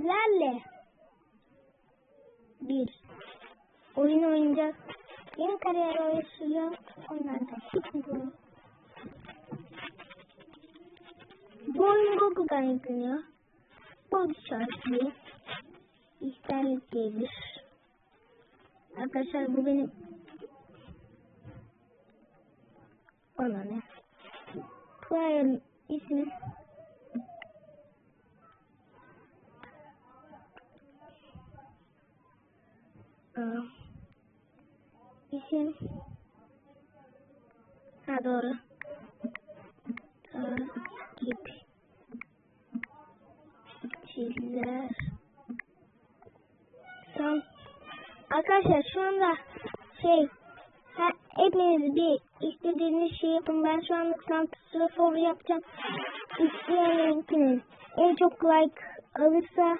sizlerle bir oyun oynayacağız. Yeni kariyer oluşturacağım. Hiç mi Bu oyun Google'dan yükleniyor. Gold şarkıyı isterlik diyebilir. Arkadaşlar bu benim bana ne? Player'ın ismi Aa, isim ha doğru. Takip çizer son. Arkadaşlar şu anda şey ha, hepiniz bir istediğiniz şey yapın. Ben şu anda santrafor yapacağım. İsteyenlerin en çok like alırsa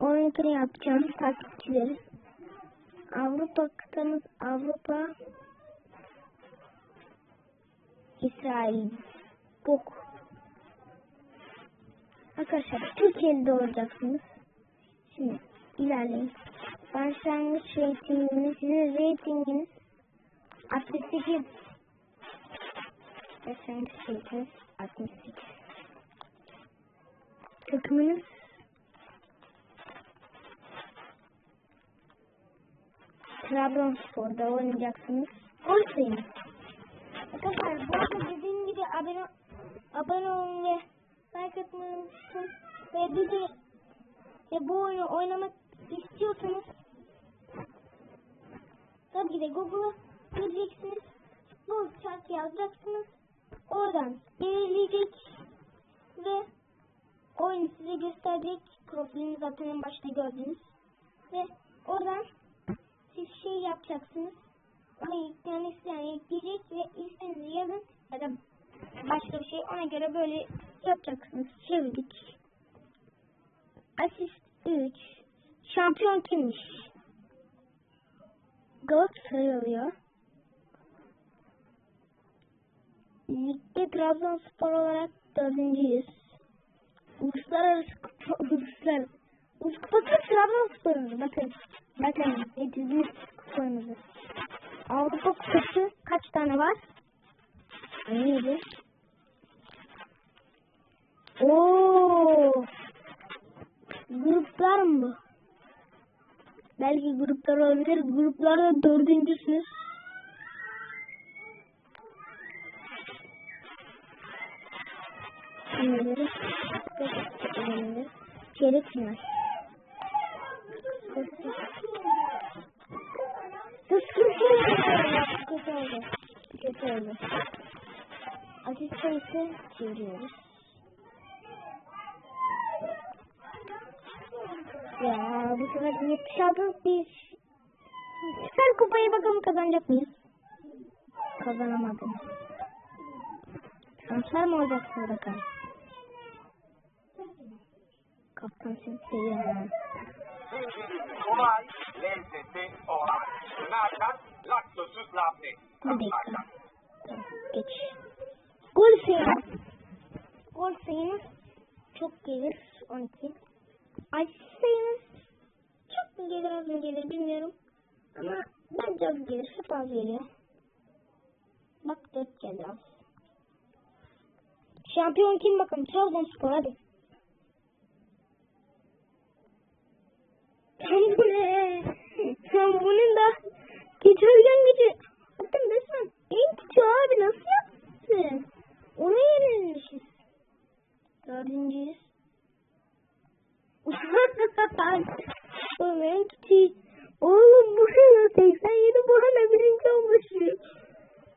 onunkini yapacağım takipçileri Avrupa kıtamız Avrupa İsrail Bok Arkadaşlar Türkiye'de olacaksınız. Şimdi ilerleyin. Başlangıç reytinginiz, sizin reytinginiz 68. Başlangıç reytinginiz 68. Takımınız Trabzonspor'da oynayacaksınız. Gol sayın. Arkadaşlar bu arada dediğim gibi abone, abone olun ve like atmayı unutmayın. Ve de ve bu oyunu oynamak istiyorsanız tabii ki de Google'a gireceksiniz. Bu şarkı yazacaksınız. Oradan belirleyecek ve oyunu size gösterecek. Profilini zaten en başta gördünüz. Ve oradan yapacaksınız. Onu yükleyen isteyen yükleyecek ve istediğinizi yazın ya da başka bir şey ona göre böyle yapacaksınız. Çevirdik. Asist 3. Şampiyon kimmiş? Galatasaray oluyor. Ligde Trabzonspor olarak dördüncüyüz. Uluslararası kupa, uluslararası. Ulus kupası Trabzonspor'umuz. Bakın. Bakın. Getirdiğimiz kupamızı. Avrupa kupası kaç tane var? Neydi? Oo. Gruplar mı? Belki gruplar olabilir. Gruplarda dördüncüsünüz. Kimleri? Çeyrek final. Kötü oldu. Kötü oldu. Asist sayısı çeviriyoruz. Ya bu sefer 76 bir Süper kupayı bakalım kazanacak mıyız? Kazanamadım. Transfer mi olacaksın bakalım? Kaptan seni Bir dakika. Geç. Gol sayımız çok gelir. 12. Asist sayımız çok mu gelir az mı gelir bilmiyorum. Ama bence az gelir. Hep az geliyor. Bak 4 gelir az. Şampiyon kim bakalım? Trabzonspor hadi. Tam bu ne? Tam bunun da geçergen gücü. Bakın resmen en küçüğü abi nasıl yaptın? Ona yenilmişiz. Dördüncüyüz. Oğlum en küçüğü. Oğlum bu ne? 87 bu hala birinci olmuş.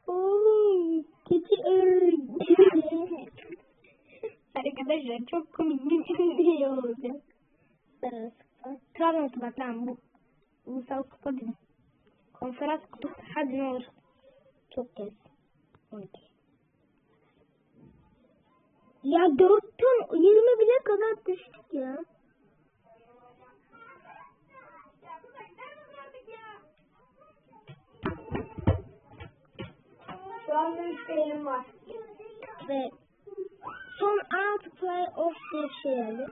Oğlum keçi Arkadaşlar çok komik bir video olacak. Trabzonspor tamam bu. Ulusal kupa değil. Konferans kupası hadi ne olur. Çok kez. 12. Ya 4'ten 20 bile kadar düştük ya. Şu anda üç benim var. Ve son 6 play off diye bir şey geldi.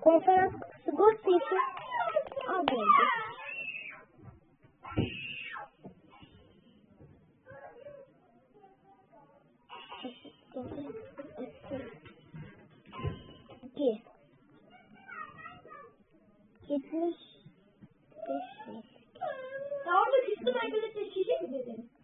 Konferans kutusu Ghost için कितनी